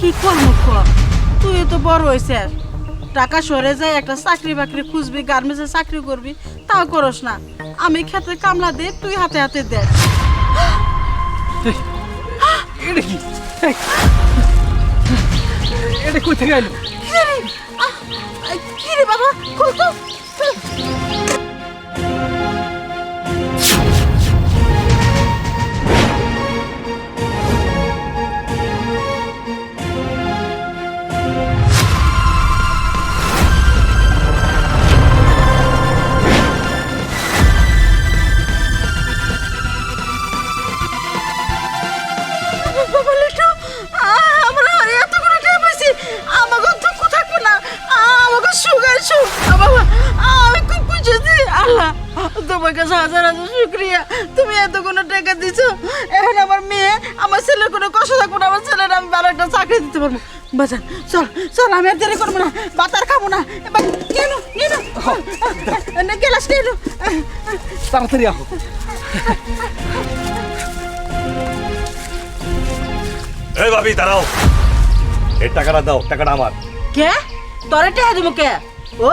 কি করব ক তুই তো বড় হয়েছিস টাকা সরে যায় একটা চাকরি বাকরি খুঁজবি গার্মেন্টসে চাকরি করবি তাও করস না। আমি খেতে কামলা দে তুই হাতে হাতে দে। এটা কি? এই, এটা কই থেকে আইলো? কি রে বাবা? খুল আল্লাহ, তোমার কাছে হাজার হাজার শুক্রিয়া। তুমি এতগুলো টাকা দিছো। এখন আমার মেয়ে আমার ছেলের কোনো কষ্ট থাকব না। আমার ছেলের আমি ভালো একটা চাকরি দিতে পারব। বাজান চল চল আমি আর দেরি করব না। বাতার খাব না। এবার নিয়ে নো নিয়ে নো গেলাস নিয়ে নো তাড়াতাড়ি আহো। এই ভাবি দাঁড়াও। এই টাকাটা দাও টাকাটা আমার। কে? তোরে টেহা দিব কে? ও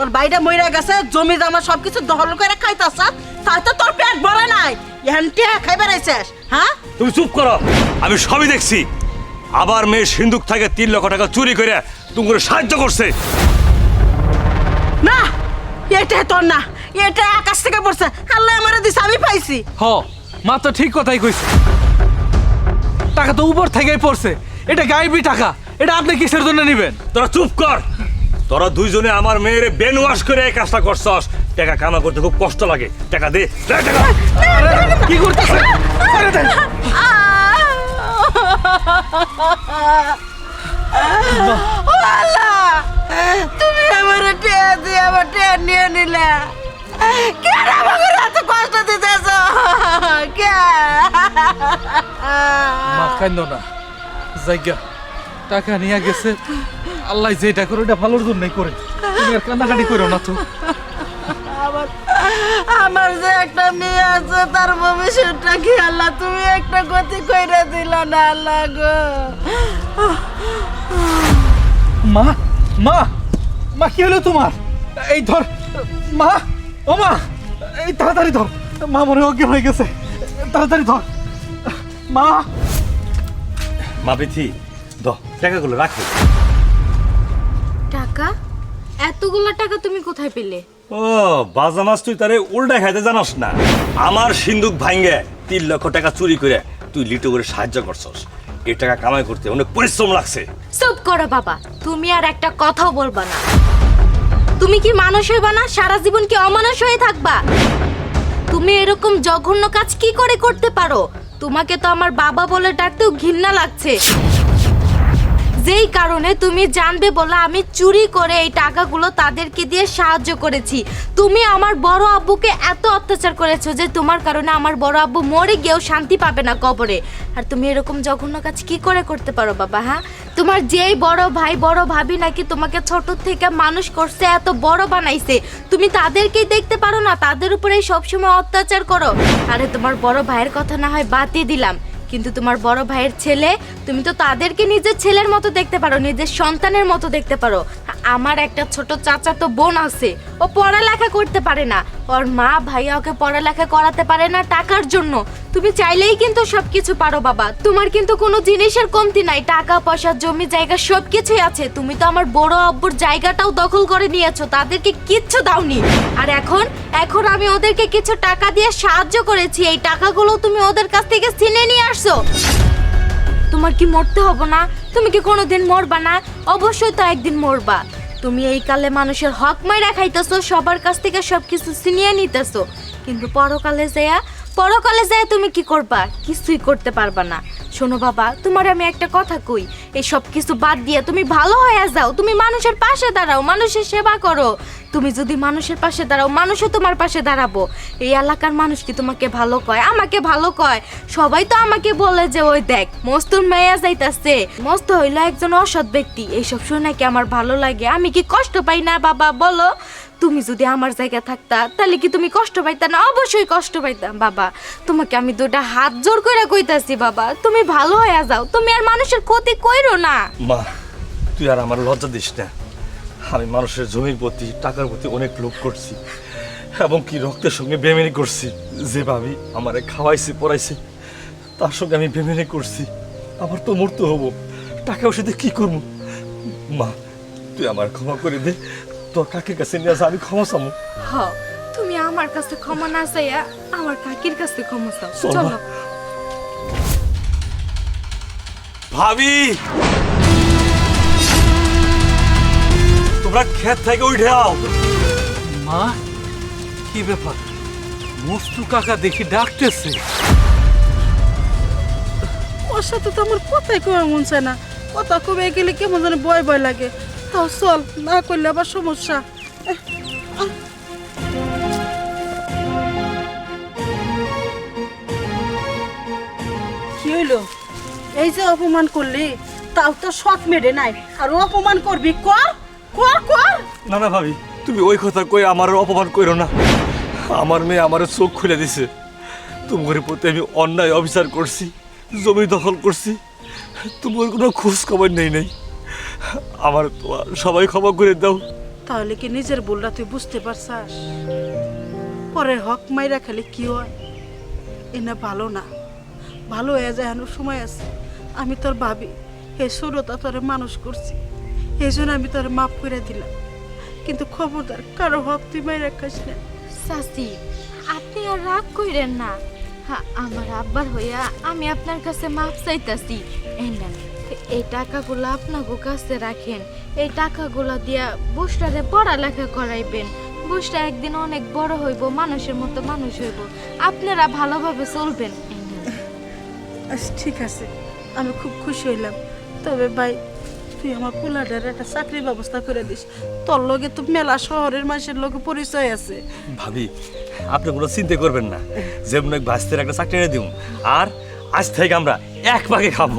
তোর বাইরে মইরা গেছে জমি জামা সবকিছু দখল করে খাইতাছ তাই তো তোর পেট ভরে নাই। এখন টেহা খাইবার আইছিস হ্যাঁ? তুমি চুপ করো আমি সবই দেখছি। আবার মেয়ে সিন্ধুক থেকে তিন লক্ষ টাকা চুরি করে তুমি করে সাহায্য করছে। না এটা তোর না এটা আকাশ থেকে পড়ছে আল্লাহ আমারে দিছে আমি পাইছি। হ মা তো ঠিক কথাই কইছে। টাকা তো উপর থেকেই পড়ছে এটা গাইবি টাকা এটা আপনি কিসের জন্য নেবেন? তোরা চুপ কর। তোরা দুইজনে আমার মেয়ের বেন ওয়াশ করে এই কাজটা করছস। টাকা কামা করতে খুব কষ্ট লাগে। টাকা দে। কি করতেছে? তুমি আমার টেহা দিয়ে আমার টেহা নিয়ে নিলে। কেন আমাকে এত কষ্ট দিতেছ? কে? মা কান্দ না। জায়গা টাকা নিয়ে গেছে। আল্লাহ যেটা করে ওটা ভালোর জন্যই করে। তুমি আর কান্নাকাটি করো না তো। আমার আমার যে একটা মেয়ে আছে তার ভবিষ্যৎটা কি আল্লাহ? তুমি একটা গতি কইরা দিল না আল্লাহ গো। মা মা মা কি হলো তোমার? এই ধর মা ও মা এই তাড়াতাড়ি ধর। মা মনে হয় অজ্ঞান হয়ে গেছে। তাড়াতাড়ি ধর। মা। মা বিথি দ টাকাগুলো রাখো। টাকা? এতগুলো টাকা তুমি কোথায় পেলে? ও বাজা মাছ তুই তারে উল্টা খাইতে জানাস না। আমার সিন্ধুক ভাঙ্গে তিন লক্ষ টাকা চুরি করে তুই লিটু করে সাহায্য করছস। এই টাকা কামাই করতে অনেক পরিশ্রম লাগছে। চুপ করো বাবা তুমি আর একটা কথাও বলবা না। তুমি কি মানুষ হইবা না? সারা জীবন কি অমানুষ হয়ে থাকবা? তুমি এরকম জঘন্য কাজ কি করে করতে পারো? তোমাকে তো আমার বাবা বলে ডাকতেও ঘৃণা লাগছে। যেই কারণে তুমি জানবে বলে আমি চুরি করে এই টাকাগুলো তাদেরকে দিয়ে সাহায্য করেছি। তুমি আমার বড় আব্বুকে এত অত্যাচার করেছ যে তোমার কারণে আমার বড় আব্বু মরে গিয়েও শান্তি পাবে না কবরে। আর তুমি এরকম জঘন্য কাজ কি করে করতে পারো বাবা হ্যাঁ? তোমার যেই বড় ভাই, বড় ভাবি নাকি তোমাকে ছোট থেকে মানুষ করছে, এত বড় বানাইছে, তুমি তাদেরকেই দেখতে পারো না? তাদের উপরে সবসময় অত্যাচার করো। আরে তোমার বড় ভাইয়ের কথা না হয় বাদই দিলাম। কিন্তু তোমার বড় ভাইয়ের ছেলে, তুমি তো তাদেরকে নিজের ছেলের মতো দেখতে পারো, নিজের সন্তানের মতো দেখতে পারো। আমার একটা ছোট চাচা তো বোন আছে। ও পড়ালেখা করতে পারে না। ওর মা ভাইয়া ওকে পড়ালেখা করাতে পারে না টাকার জন্য। তুমি চাইলেই কিন্তু সবকিছু পারো বাবা। তোমার কিন্তু কোনো জিনিসের কমতি নাই। টাকা, পয়সা, জমি, জায়গা সবকিছুই আছে। তুমি তো আমার বড় আব্বুর জায়গাটাও দখল করে নিয়েছো। তাদেরকে কিচ্ছু দাওনি। আর এখন এখন আমি ওদেরকে কিছু টাকা দিয়ে সাহায্য করেছি। এই টাকাগুলো তুমি ওদের কাছ থেকে ছিনে নিয়ে আসছো তোমার কি মরতে হবে না? তুমি কি কোনোদিন মরবা না? অবশ্যই তো একদিন মরবা। তুমি এই কালে মানুষের হক মাইরা খাইতেছো, সবার কাছ থেকে সব কিছু ছিনিয়ে নিতেছো। কিন্তু পরকালে যায়া, পরকালে যায় তুমি কি করবা? কিছুই করতে পারবা না। শোনো বাবা, তোমার আমি একটা কথা কই। এই সব কিছু বাদ দিয়ে তুমি ভালো হয়ে যাও। তুমি মানুষের পাশে দাঁড়াও, মানুষের সেবা করো। তুমি যদি মানুষের পাশে দাঁড়াও, মানুষও তোমার পাশে দাঁড়াবো। এই এলাকার মানুষ কি তোমাকে ভালো কয়? আমাকে ভালো কয়? সবাই তো আমাকে বলে যে, ওই দেখ, মস্তুর মেয়া যাইতাছে। মস্ত হইল একজন অসৎ ব্যক্তি। এইসব শুনে কি আমার ভালো লাগে? আমি কি কষ্ট পাই না, বাবা? বলো। তুমি যদি আমার জায়গা থাকতা, তাহলে কি তুমি কষ্ট পাইতা না? অবশ্যই কষ্ট পাইতাম বাবা। তোমাকে আমি দুটা হাত জোর করে কইতাছি, বাবা। তুমি ভালো হয়ে যাও। তুমি আর মানুষের ক্ষতি কইরো না। মা, তুই আর আমার লজ্জা দিস না। আমি মানুষের জমির প্রতি টাকার প্রতি অনেক লোভ করছি এবং কি রক্তের সঙ্গে বেমেনি করছি। যে ভাবি আমারে খাওয়াইছে পড়াইছে তার সঙ্গে আমি বেমেনি করছি। আবার তো মরতে হব। টাকা ওষুধে কি করব? মা তুই আমার ক্ষমা করে দে। তোর কাকের কাছে নিয়ে আসা আমি ক্ষমা চামো হ তুমি আমার কাছে ক্ষমা না চাইয়া আমার কাকির কাছে ক্ষমা চাও। চলো। ভাবি! তোমরা ক্ষেত থেকে উঠে আও। মা কি ব্যাপার? মস্তু কাকা দেখি ডাকতেছে। ওর সাথে তো আমার কথাই কবে মন চায় না। কথা কবে গেলে কেমন যেন ভয় ভয় লাগে। তাও চল না করলে আবার সমস্যা। কি হইল? এই যে অপমান করলি তাও তো শখ মেরে নাই। আর অপমান করবি কর। কর কর না না ভাবি তুমি ওই কথা কই আমার অপমান করো না। আমার মেয়ে আমার চোখ খুলে দিছে। তোমার প্রতি আমি অন্যায় অবিচার করছি জমি দখল করছি। তোমার কোনো খোঁজ খবর নেই নেই। আমার তোমার সবাই ক্ষমা করে দাও। তাহলে কি নিজের ভুলটা তুই বুঝতে পারছাস? পরে হক মাইরা খেলে কি হয়? এনা ভালো না। ভালো হয়ে যায় সময় আছে। আমি তোর ভাবি হে সুরতা তোরে মানুষ করছি। এই জন্য আমি তোরে মাফ করে দিলাম। কিন্তু খবরদার কারও হক তুই মাইরা খাস না। সাসি আপনি আর রাগ কইরেন না। হ্যাঁ আমার আব্বার হইয়া আমি আপনার কাছে মাপ চাইতাছি। এই নেন এই টাকাগুলো আপনাকে কাছে রাখেন। এই টাকাগুলো দিয়া বুসটারে পড়ালেখা করাইবেন। বুসটা একদিন অনেক বড় হইব মানুষের মতো মানুষ হইব। আপনারা ভালোভাবে চলবেন। আচ্ছা ঠিক আছে। আমি খুব খুশি হইলাম। তবে ভাই তুই আমার পোলাটার একটা চাকরির ব্যবস্থা করে দিস। তোর লগে তো মেলা শহরের মানুষের লগে পরিচয় আছে। ভাবি, আপনি কোনো চিন্তা করবেন না। যেমন ভাস্তের একটা চাকরি দিব আর আজ থেকে আমরা এক পাকে খাব।